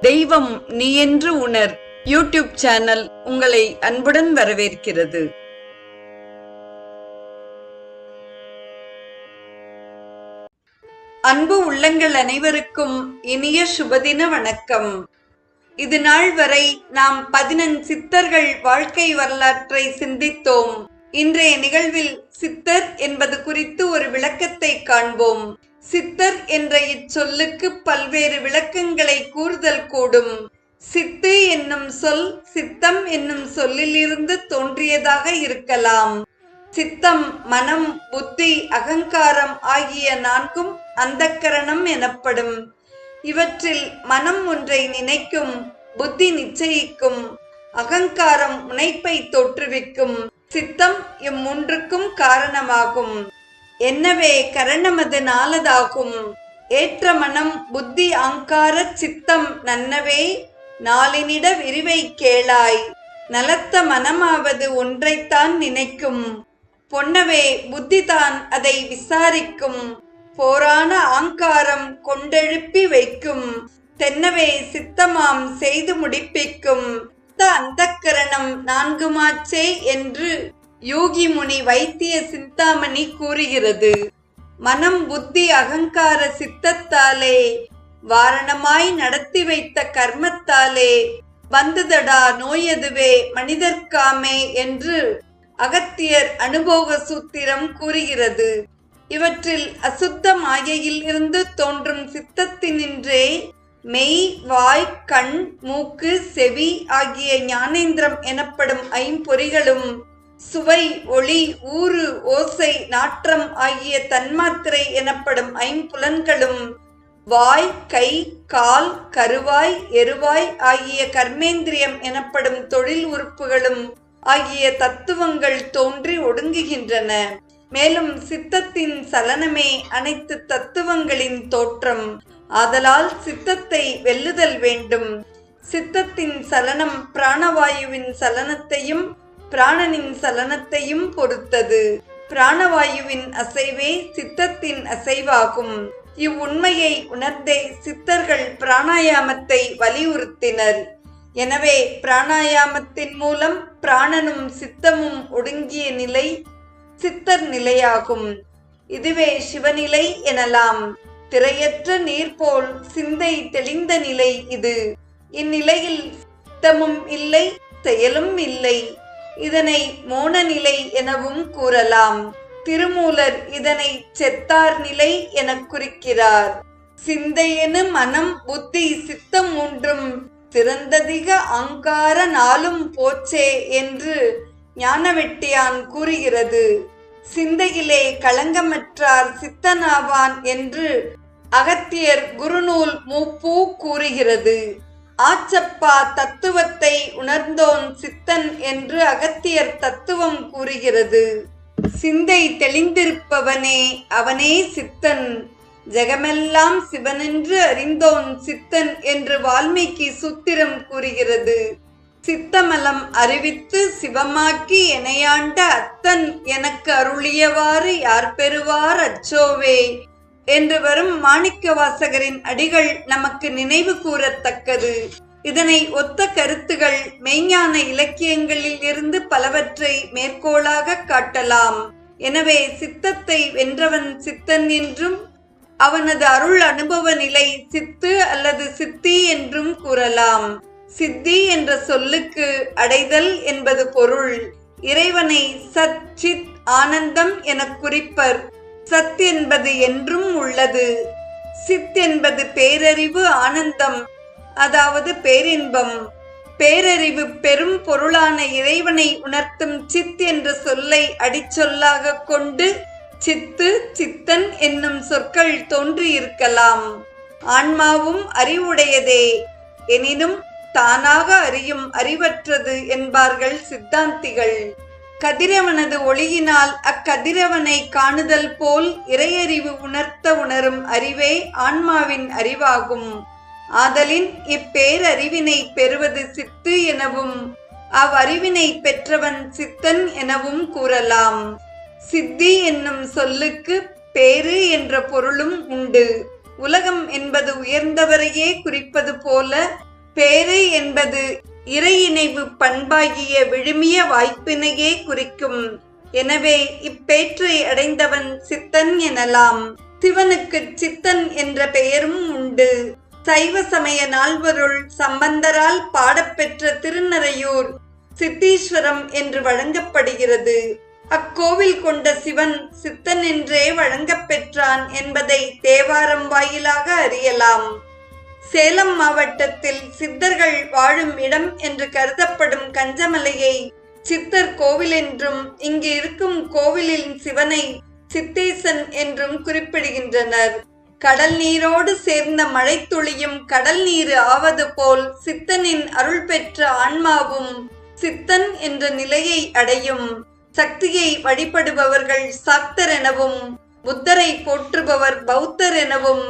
தெய்வம் நீ என்று உணர். யூடியூப் சேனல் உங்களை அன்புடன் வரவேற்கிறது. அன்பு உள்ளங்கள் அனைவருக்கும் இனிய சுபதின வணக்கம். இது நாள் வரை நாம் பதினெண் சித்தர்கள் வாழ்க்கை வரலாற்றை சிந்தித்தோம். இன்றைய நிகழ்வில் சித்தர் என்பது குறித்து ஒரு விளக்கத்தை காண்போம். சித்தர் என்ற இச்சொல்லுக்கு பல்வேறு விளக்கங்களை கூறுதல் கூடும். சித்து என்னும் சொல் சித்தம் என்னும் சொல்லிலிருந்து தோன்றியதாக இருக்கலாம். சித்தம் மனம் புத்தி அகங்காரம் ஆகிய நான்கும் அந்தக்கரணம் எனப்படும். இவற்றில் மனம் ஒன்றை நினைக்கும் புத்தி நிச்சயிக்கும் அகங்காரம் முனைப்பை தோற்றுவிக்கும். சித்தம் இம்மூன்றுக்கும் காரணமாகும். என்னவே கரணமது நாளதாகும். ஏற்ற மனம் புத்தி அங்கார சித்தம் நன்னவே நாளினிட விரிவை கேளாய். நலத்த மனமாவது ஒன்றைத்தான் நினைக்கும். பொன்னவே புத்திதான் அதை விசாரிக்கும். போரான ஆங்காரம் கொண்டெழுப்பி வைக்கும். தென்னவே சித்தமாம் செய்து முடிப்பிக்கும். அந்தக்கரணம் நான்குமாச்சே என்று யோகி முனி வைத்திய சிந்தாமணி கூறுகிறது. மனம் புத்தி அகங்கார சித்தத்தாலே வாரணமாய் நடத்தி வைத்த கர்மத்தாலே வந்ததடா நோயதுவே மனிதர்க்காமே என்று அகத்தியர் அனுபவ சூத்திரம் கூறுகிறது. இவற்றில் அசுத்த மாயையில் இருந்து தோன்றும் சித்தத்தினின்றே மெய் வாய் கண் மூக்கு செவி ஆகிய ஞானேந்திரம் எனப்படும் ஐம்பொறிகளும் சுவை ஒளி ஊறு ஓசை நாற்றம் ஆகிய தன்மாத்திரை எனப்படும் ஐம்புலன்களும் வாய் கை கால் கருவாய் எருவாய் ஆகிய கர்மேந்திரியம் எனப்படும் தொழில் உறுப்புகளும் ஆகிய தத்துவங்கள் தோன்றி ஒடுங்குகின்றன. மேலும் சித்தத்தின் சலனமே அனைத்து தத்துவங்களின் தோற்றம். ஆதலால் சித்தத்தை வெல்லுதல் வேண்டும். சித்தத்தின் சலனம் பிராணவாயுவின் சலனத்தையும் பிராணனின் சலனத்தையும் பொறுத்தது. பிராணவாயுவின் அசைவே சித்தத்தின் அசைவாகும். இவ்வுண்மையை உணர்ந்தே சித்தர்கள் பிராணாயாமத்தை வலியுறுத்தினர். எனவே பிராணாயாமத்தின் மூலம் பிராணனும் சித்தமும் ஒடுங்கிய நிலை சித்தர் நிலையாகும். இதுவே சிவநிலை எனலாம். திரையற்ற நீர் போல் சிந்தை தெளிந்த நிலை இது. இந்நிலையில் சித்தமும் இல்லை செயலும் இல்லை. இதனை மோன நிலை எனவும் கூறலாம். திருமூலர் இதனை செத்தார் நிலை என குறிக்கிறார். சிந்தையெனு மனம் புத்தி சித்தம் ஒன்றும் சிறந்ததிக அங்கார நாளும் போச்சே என்று ஞானவெட்டியான் கூறுகிறது. சிந்தையிலே களங்கமற்றார் சித்தனாவான் என்று அகத்தியர் குருநூல் மூப்பூ கூறுகிறது. ஆச்சப்பா தத்துவத்தை உணர்ந்தோன் சித்தன் என்று அகத்தியர் தத்துவம் கூறுகிறது. சிந்தை தெளிந்திருப்பவனே அவனே சித்தன். ஜெகமெல்லாம் சிவனென்று அறிந்தோன் சித்தன் என்று வால்மீகி சூத்திரம் கூறுகிறது. சித்தமலம் அறிவித்து சிவமாக்கி எனையாண்ட அத்தன் எனக்கு அருளியவாறு யார் பெறுவார் அச்சோவே. என்று வரும் மாணிக்க வாசகரின் அடிகள் நமக்கு நினைவு கூறத்தக்கது. இதனை ஒத்த கருத்துகள் மெய்ஞான இலக்கியங்களில் இருந்து பலவற்றை மேற்கோளாக காட்டலாம். எனவே சித்தத்தை வென்றவன் சித்தன் என்றும் அவனது அருள் அனுபவ நிலை சித்து அல்லது சித்தி என்றும் கூறலாம். சித்தி என்ற சொல்லுக்கு அடைதல் என்பது பொருள். இறைவனை சச்சித் ஆனந்தம் என குறிப்பர். சத் என்பது என்றும் உள்ளது. சித் என்பது பேரறிவு ஆனந்தம். அதாவது பேரின்பம். பேரறிவு பெரும் பொருளான இறைவனை உணர்த்தும் சித் என்ற சொல்லை அடிச்சொல்லாக கொண்டு சித்து சித்தன் என்னும் சொற்கள் தோன்றியிருக்கலாம். ஆன்மாவும் அறிவுடையதே. எனினும் தானாக அறியும் அறிவற்றது என்பார்கள் சித்தாந்திகள். கதிரவனது ஒளியினால் அக்கதிரவனை காணுதல் போல் இறையறிவு உணர்த்த உணரும் அறிவே ஆன்மாவின் அறிவாகும். ஆதலின் இப்பேரறிவினை பெறுவது சித்து எனவும் அவ்வறிவினை பெற்றவன் சித்தன் எனவும் கூறலாம். சித்தி என்னும் சொல்லுக்கு பேரு என்ற பொருளும் உண்டு. உலகம் என்பது உயர்ந்தவரையே குறிப்பது போல பேரு என்பது இறையிணைவு பண்பாகிய விழுமிய வாய்ப்பினையே குறிக்கும். எனவே இப்பேற்றை அடைந்தவன் சித்தன் எனலாம். சிவனுக்கு சித்தன் என்ற பெயரும் உண்டு. சைவ சமய நால்வருள் சம்பந்தரால் பாடப்பெற்ற திருநறையூர் சித்தீஸ்வரம் என்று வழங்கப்படுகிறது. அக்கோவில் கொண்ட சிவன் சித்தன் என்றே வழங்கப்பெற்றான் என்பதை தேவாரம் வாயிலாக அறியலாம். சேலம் மாவட்டத்தில் சித்தர்கள் வாழும் இடம் என்று கருதப்படும் கஞ்சமலையை சித்தர் கோவில் என்றும் இங்கு இருக்கும் கோவிலின் சிவனை சித்தேசன் என்றும் குறிப்பிடுகின்றனர். கடல் நீரோடு சேர்ந்த மழைத்துளியும் கடல் நீர் ஆவது போல் சித்தனின் அருள் பெற்ற ஆன்மாவும் சித்தன் என்ற நிலையை அடையும். சக்தியை வழிபடுபவர்கள் சாக்தர் எனவும் புத்தரை போற்றுபவர் பௌத்தர் எனவும்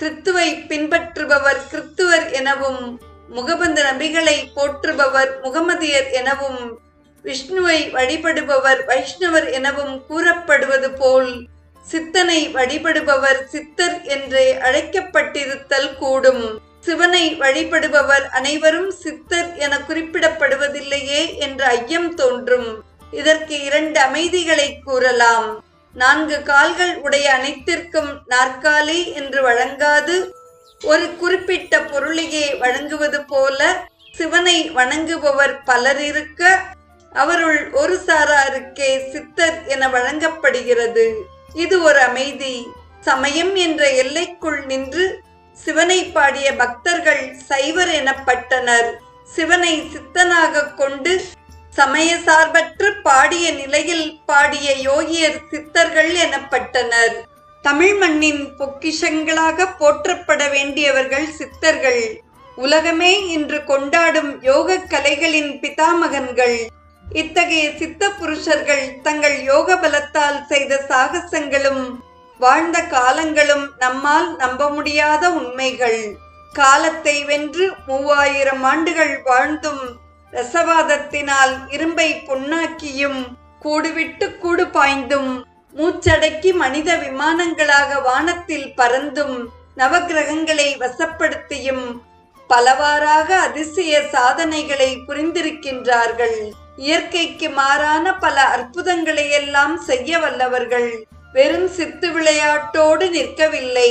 கிறித்துவை பின்பற்றுபவர் கிறித்துவர் எனவும் முகமது நபிகளை போற்றுபவர் முகமதியர் எனவும் விஷ்ணுவை வழிபடுபவர் வைஷ்ணவர் எனவும் கூறப்படுவது போல் சித்தனை வழிபடுபவர் சித்தர் என்றே அழைக்கப்பட்டிருத்தல் கூடும். சிவனை வழிபடுபவர் அனைவரும் சித்தர் என குறிப்பிடப்படுவதில்லையே என்ற ஐயம் தோன்றும். இதற்கு இரண்டு அமைதிகளை கூறலாம். நான்கு கால்கள் உடைய அனைத்திற்கும் நாற்காலி என்று வழங்காது. ஒரு குறிப்பிட்ட பொருளையே வழங்குவது போல சிவனை வணங்குபவர் பலர் இருக்க அவருள் ஒரு சாராருக்கே சித்தர் என வழங்கப்படுகிறது. இது ஒரு அமைதி. சமயம் என்ற எல்லைக்குள் நின்று சிவனை பாடிய பக்தர்கள் சைவர் எனப்பட்டனர். சிவனை சித்தனாக கொண்டு சமய சார்பற்று பாடிய நிலையில் பாடிய யோகியர் சித்தர்கள் எனப்பட்டனர். தமிழ் மண்ணின் பொக்கிஷங்களாக போற்றப்பட வேண்டியவர்கள் சித்தர்கள். உலகமே இன்று கொண்டாடும் யோக கலைகளின் பிதாமகன்கள். இத்தகைய சித்த புருஷர்கள் தங்கள் யோக பலத்தால் செய்த சாகசங்களும் வாழ்ந்த காலங்களும் நம்மால் நம்ப முடியாத உண்மைகள். காலத்தை வென்று மூவாயிரம் ஆண்டுகள் வாழ்ந்தும் ரசவாதத்தினால் இரும்பை பொன்னாக்கியும் கூடுவிட்டு கூடு பாய்ந்தும் மூச்சடக்கி மனித விமானங்களாக வானத்தில் பறந்தும் நவகிரகங்களை வசப்படுத்தியும் பலவாறாக அதிசய சாதனைகளை புரிந்திருக்கின்றார்கள். இயற்கைக்கு மாறான பல அற்புதங்களை எல்லாம் செய்ய வல்லவர்கள் வெறும் சித்து விளையாட்டோடு நிற்கவில்லை.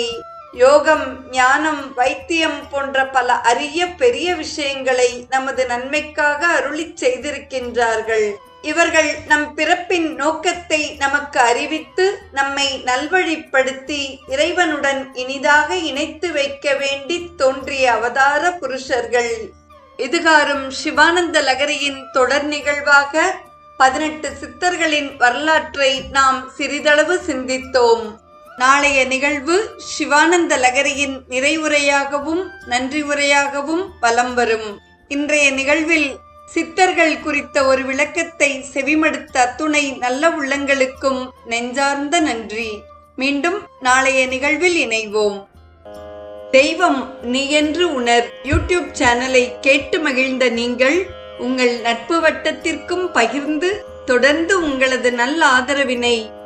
யோகம் ஞானம் வைத்தியம் போன்ற பல அரிய பெரிய விஷயங்களை நமது நன்மைக்காக அருளிச் செய்திருக்கின்றார்கள். இவர்கள் நம் பிறப்பின் நோக்கத்தை நமக்கு அறிவித்து நம்மை நல்வழிப்படுத்தி இறைவனுடன் இனிதாக இணைத்து வைக்க வேண்டி தோன்றிய அவதார புருஷர்கள். இதுகாரும் சிவானந்த லகரியின் தொடர் நிகழ்வாக பதினெட்டு சித்தர்களின் வரலாற்றை நாம் சிறிதளவு சிந்தித்தோம். நாளைய நிகழ்வு சிவானந்த லகரியின் நிறைவுரையாகவும் நன்றி உரையாகவும் வலம் வரும். இன்றைய நிகழ்வில் சித்தர்கள் குறித்த ஒரு விளக்கத்தை செவிமடுத்த அத்துணை நல்ல உள்ளங்களுக்கும் நெஞ்சார்ந்த நன்றி. மீண்டும் நாளைய நிகழ்வில் இணைவோம். தெய்வம் நீ என்று உணர் யூடியூப் சேனலை கேட்டு மகிழ்ந்த நீங்கள் உங்கள் நட்பு வட்டத்திற்கும் பகிர்ந்து தொடர்ந்து உங்களது நல்ல ஆதரவினை